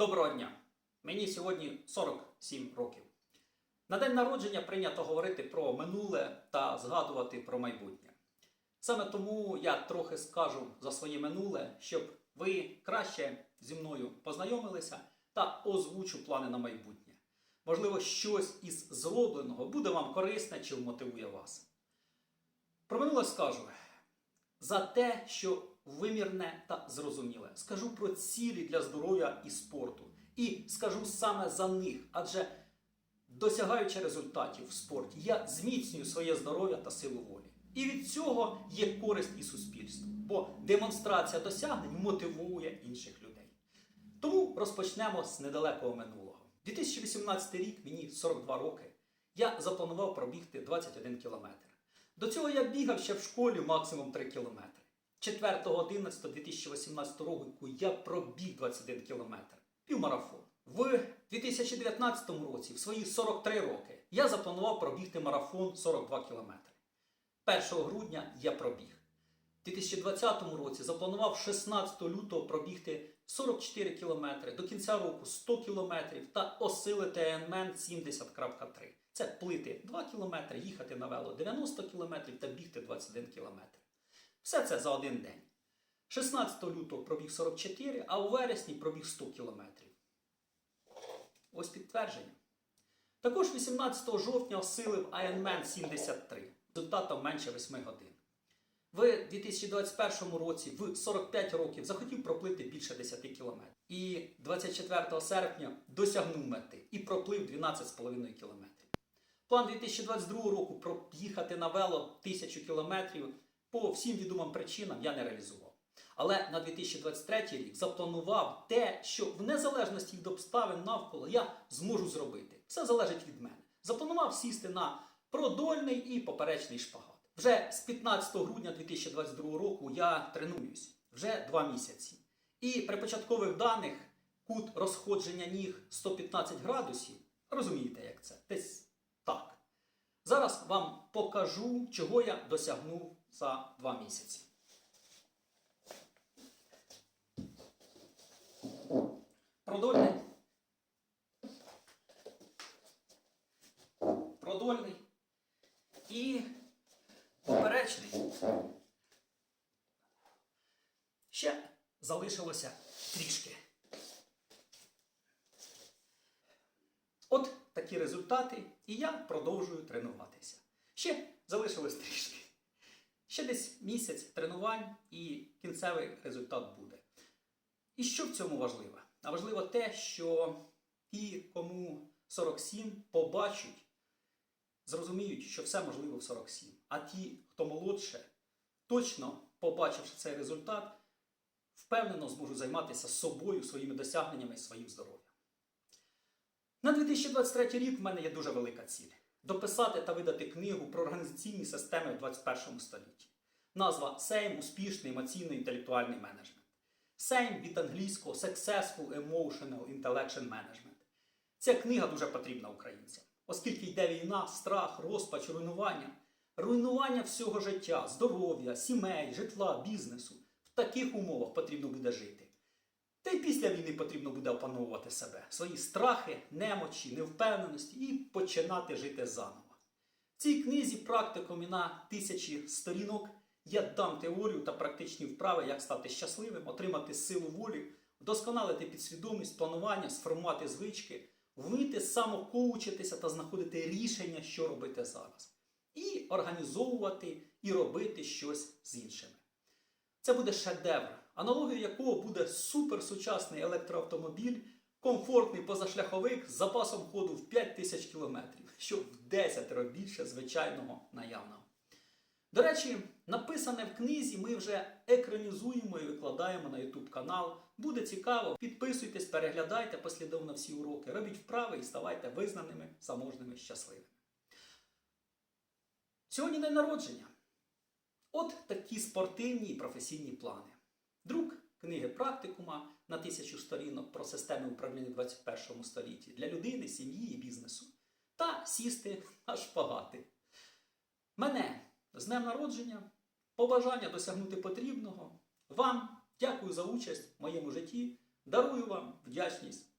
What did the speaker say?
Доброго дня! Мені сьогодні 47 років. На день народження прийнято говорити про минуле та згадувати про майбутнє. Саме тому я трохи скажу за своє минуле, щоб ви краще зі мною познайомилися та озвучу плани на майбутнє. Можливо, щось із зробленого буде вам корисне чи вмотивує вас. Про минуле скажу за те, що вимірне та зрозуміле. Скажу про цілі для здоров'я і спорту. І скажу саме за них, адже досягаючи результатів в спорті, я зміцнюю своє здоров'я та силу волі. І від цього є користь і суспільству, бо демонстрація досягнень мотивує інших людей. Тому розпочнемо з недалекого минулого. 2018 рік, мені 42 роки, я запланував пробігти 21 кілометр. До цього я бігав ще в школі максимум 3 кілометри. 4.11.2018 року я пробіг 21 кілометр, півмарафон. В 2019 році, в свої 43 роки, я запланував пробігти марафон 42 кілометри. 1 грудня я пробіг. У 2020 році запланував 16 лютого пробігти 44 кілометри, до кінця року 100 кілометрів та осилити Ironman 70.3. Це плити 2 кілометри, їхати на вело 90 кілометрів та бігти 21 кілометр. Все це за один день. 16 лютого пробіг 44, а у вересні пробіг 100 кілометрів. Ось підтвердження. Також 18 жовтня осилив Ironman 73 результатом менше 8 годин. В 2021 році, в 45 років, захотів проплити більше 10 кілометрів. І 24 серпня досягнув мети і проплив 12,5 кілометрів. План 2022 року проїхати на вело 1000 кілометрів по всім відомим причинам я не реалізував. Але на 2023 рік запланував те, що в незалежності від обставин навколо я зможу зробити. Все залежить від мене. Запланував сісти на продольний і поперечний шпагат. Вже з 15 грудня 2022 року я тренуюсь вже два місяці. І при початкових даних кут розходження ніг 115 градусів. Розумієте, як це? Десь. Зараз вам покажу, чого я досягнув за два місяці. Продольний. Продольний. І поперечний. Ще залишилося трішки. От такі результати, і я продовжую тренуватися. Ще залишилось трішки. Ще десь місяць тренувань і кінцевий результат буде. І що в цьому важливо? А важливо те, що ті, кому 47, побачать, зрозуміють, що все можливо в 47. А ті, хто молодше, точно побачивши цей результат, впевнено зможуть займатися собою, своїми досягненнями і своїм здоров'ям. На 2023 рік в мене є дуже велика ціль дописати та видати книгу про організаційні системи в 21 столітті. Назва SAME – успішний емоційно-інтелектуальний менеджмент. SAME від англійського Successful Emotional Intellectual Management. Ця книга дуже потрібна українцям, оскільки йде війна, страх, розпач, руйнування, руйнування всього життя, здоров'я, сімей, житла, бізнесу. В таких умовах потрібно буде жити. Та й після війни потрібно буде опановувати себе, свої страхи, немочі, невпевненості і починати жити заново. В цій книзі практикумі на тисячі сторінок я дам теорію та практичні вправи, як стати щасливим, отримати силу волі, вдосконалити підсвідомість, планування, сформувати звички, вміти самокоучитися та знаходити рішення, що робити зараз. І організовувати і робити щось з іншими. Це буде шедевр, аналогією якого буде суперсучасний електроавтомобіль, комфортний позашляховик з запасом ходу в 5000 км, що в 10 більше звичайного наявного. До речі, написане в книзі ми вже екранізуємо і викладаємо на YouTube канал. Буде цікаво, підписуйтесь, переглядайте послідовно всі уроки, робіть вправи і ставайте визнаними, заможними, щасливими. Сьогодні день народження. От такі спортивні і професійні плани. Друк книги практикума на тисячу сторінок про системи управління в 21 столітті для людини, сім'ї і бізнесу. Та сісти на шпагати. Мене з днем народження, побажання досягнути потрібного. Вам дякую за участь в моєму житті. Дарую вам вдячність